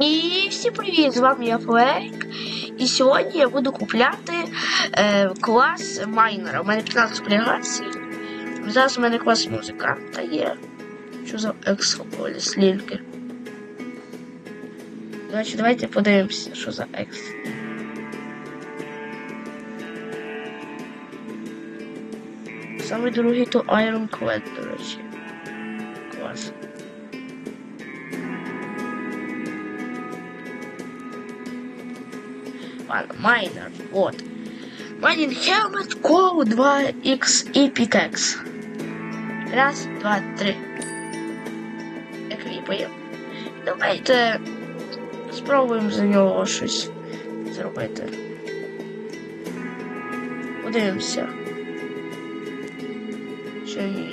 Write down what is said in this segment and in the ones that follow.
І всім привіт! З вами я Флейк. І сьогодні я буду купляти е, клас майнера. У мене 15 облігацій. Зараз у мене клас музиканта є. Що за екс лінки? До речі, давайте подивимося, що за екс. Самий дорогий то Iron Clad, до речі. Клас. майнер, вот. Майнинг Helmet, Core 2X і Pickaxe. Раз, два, три. Еквіпуємо. Давайте спробуємо за нього щось зробити. Подивимося. Що є.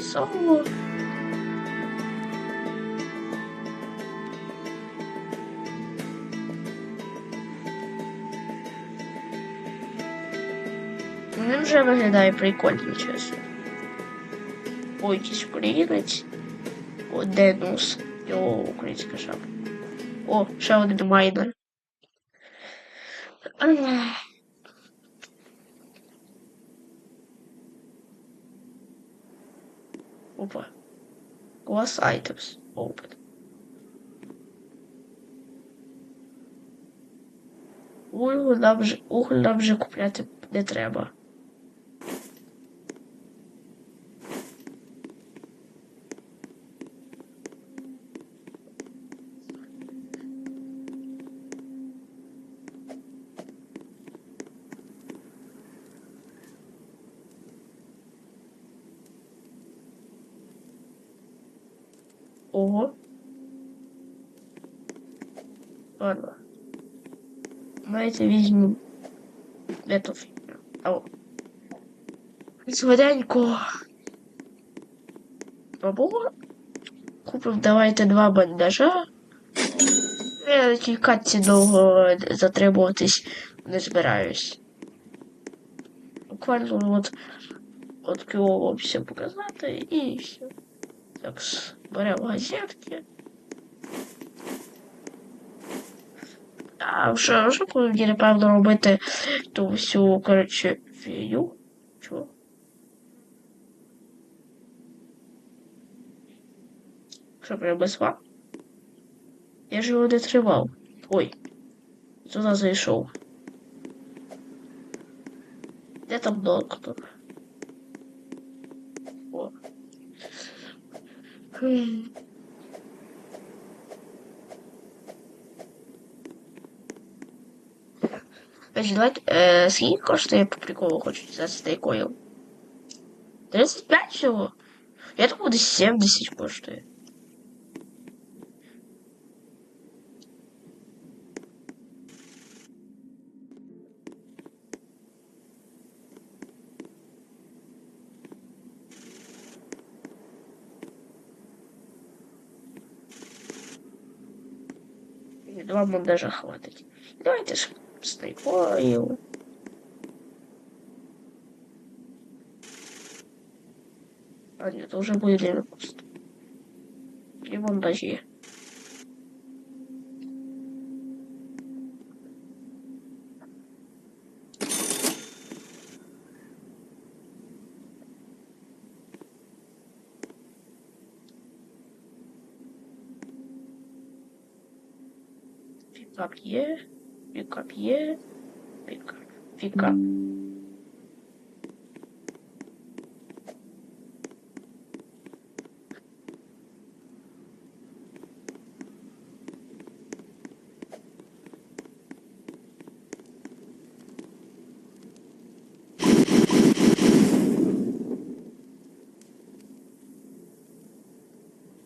Соло. Вже виглядає прикольно, чесно. Ой, якийсь українець. О, Денус. Його українська шапка. О, ще один майнер. Опа. Class items. Open. Уголь нам вже, уголь нам вже купляти не треба. Ладно. Давайте візьму эту фігню. Ау. Швиденько. Бабула. Купив давайте два бандажа. Я цій катці довго не збираюсь. Буквально от от кіло все показати і все. Так, беремо газетки. А вже, повинні, напевно, робити ту всю, коротше, фію. Чого? Що вам? Я ж його не тримав. Ой. Туди зайшов. Де там доктор? О. Значить, давайте, е, скільки коштує по приколу хочу за стейкою? 35 всього? Я думаю, десь 70 коштує. Два монтажа хватить. Давайте ж стейкою. А нет, уже будет 90. И монтажи. Пикап є, пикап є, пикап, пикап.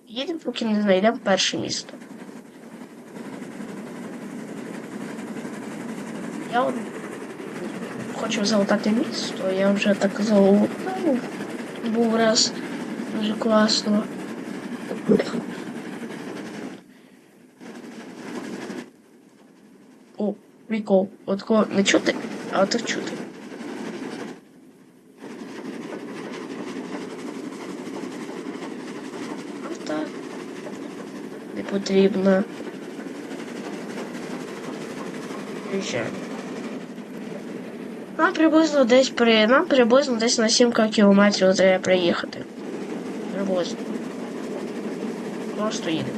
Їдемо, поки не знайдемо перше місто. Я хочу залутати місто, я вже так залутав. Був раз дуже класно. О, прикол. От кого не чути, а то чути. Ну не потрібно. Приїжджаємо. Нам приблизно десь при. Нам приблизно десь на 7 кілометрів треба приїхати. Приблизно. Просто їдемо.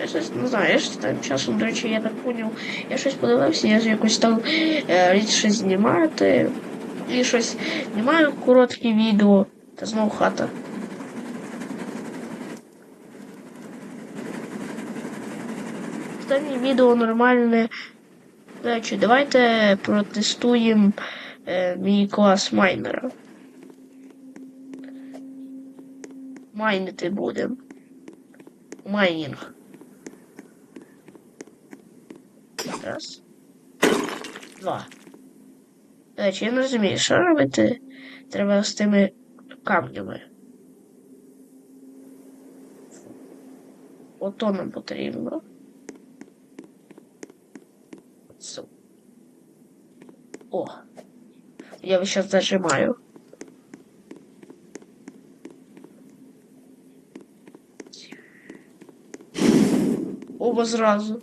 Я щось не знаю, я ж там часом, до речі, я так поняв. Я щось подивився, я ж якось там е, рідше знімати. І щось знімаю короткі відео. Та знову хата. Відео нормальне. Речі, давайте протестуємо е, мій клас майнера. Майнити будемо. Майнінг. Раз. Два. До речі, я не розумію, що робити треба з тими камнями. Ото нам потрібно. О. Я зараз зажимаю. Оба сразу.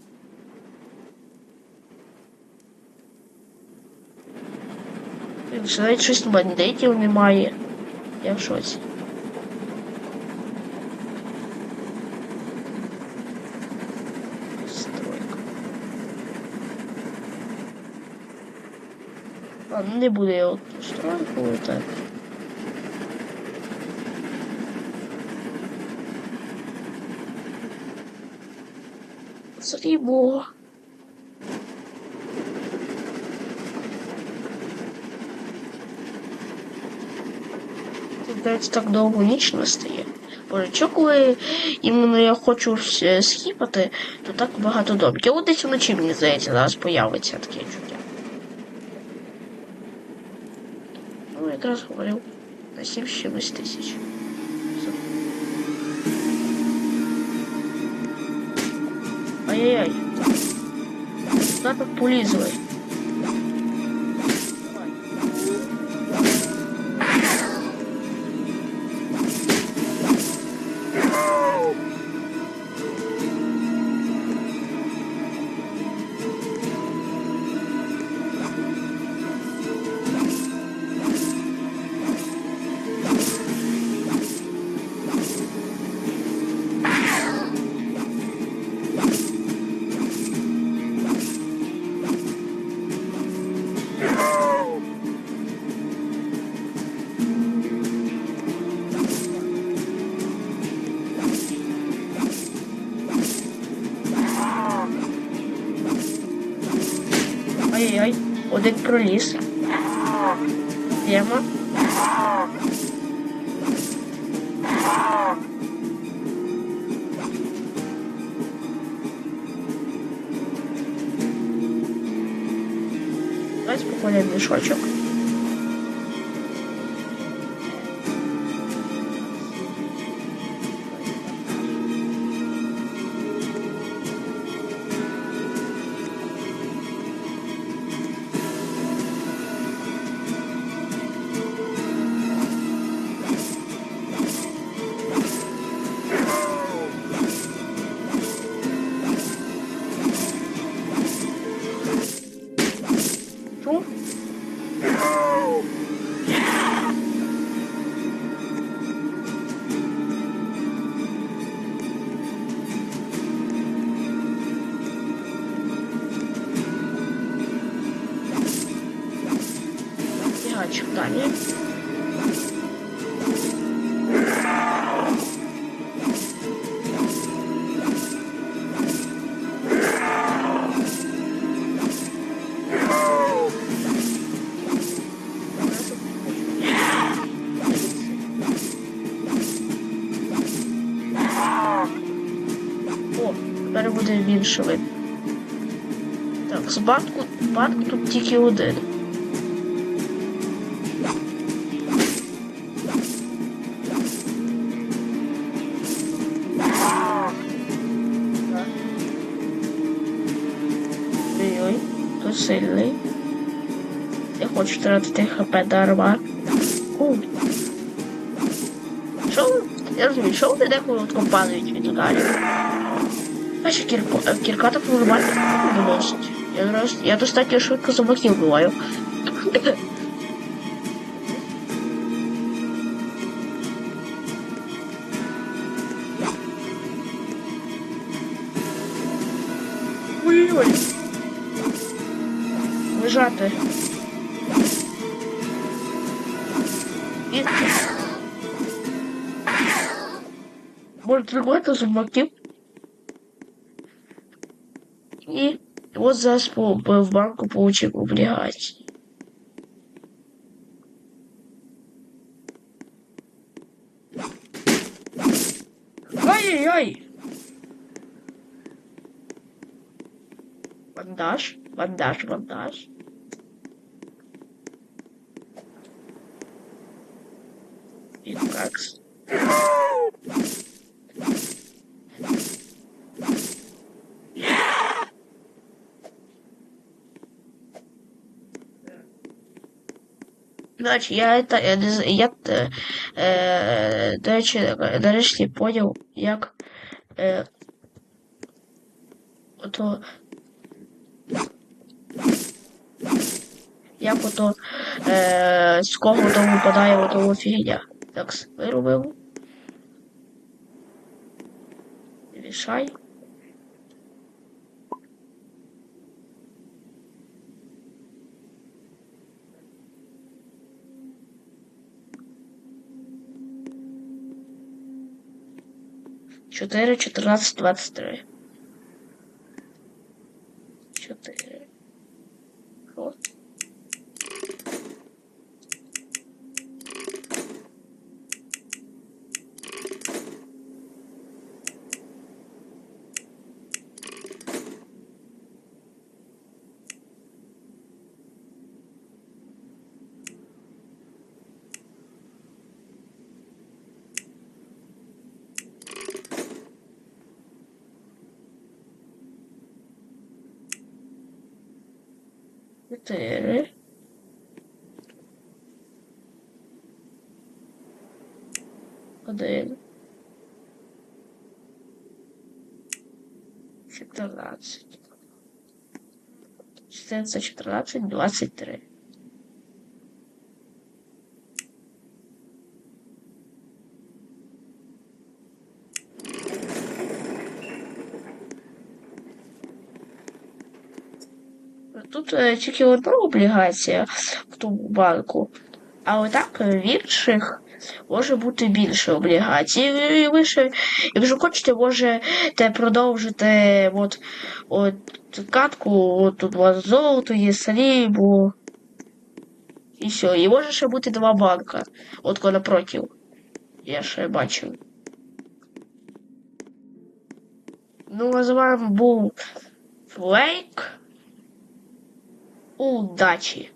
Ще навіть щось бандитів. Я в шоці. Ладно, не буду я от так. Срібло. Тут так довго ніч настає. Боже, що коли іменно я хочу скіпати, то так багато домків. От десь вночі, мені здається, зараз появиться таке чуття. Ну, якраз говорив на 7 з чимось тисяч. Все. Ай-яй-яй. Куда так полізли? Один проліз. Тема. Давай спокійно мішочок. О, тепер буде видно. Так, з банку, банк тут тільки один. Сильний. Я хочу тратити хп дарма. Я розумію, що вони деколи от компанують від ударів? Бачу, кірко, е, кірка так нормально виносить. Я, я достатньо швидко замахів вбиваю. І... Може тримати зубаків. І от зараз по, по- в банку получив облігації. Ай-яй-яй! Бандаж, бандаж, бандаж. І такс. Значить, я это, я, я е, е, до речі, нарешті поняв, як е, ото як ото е, з кого то випадає ото фігня. Так, виробив. Рішай. Чотири, чотирнадцять, двадцять три. 4. Один. Чотирнадцять. Чотирнадцять, чотирнадцять, двадцять три. Тільки одна облігація в тому банку, а отак е, в інших може бути більше облігацій. І ви ще, якщо хочете, можете продовжити от, от катку, от тут у вас золото є, срібло. І все. І може ще бути два банка. От коли напротив. Я ще бачив. Ну, вами був Флейк. Удачі!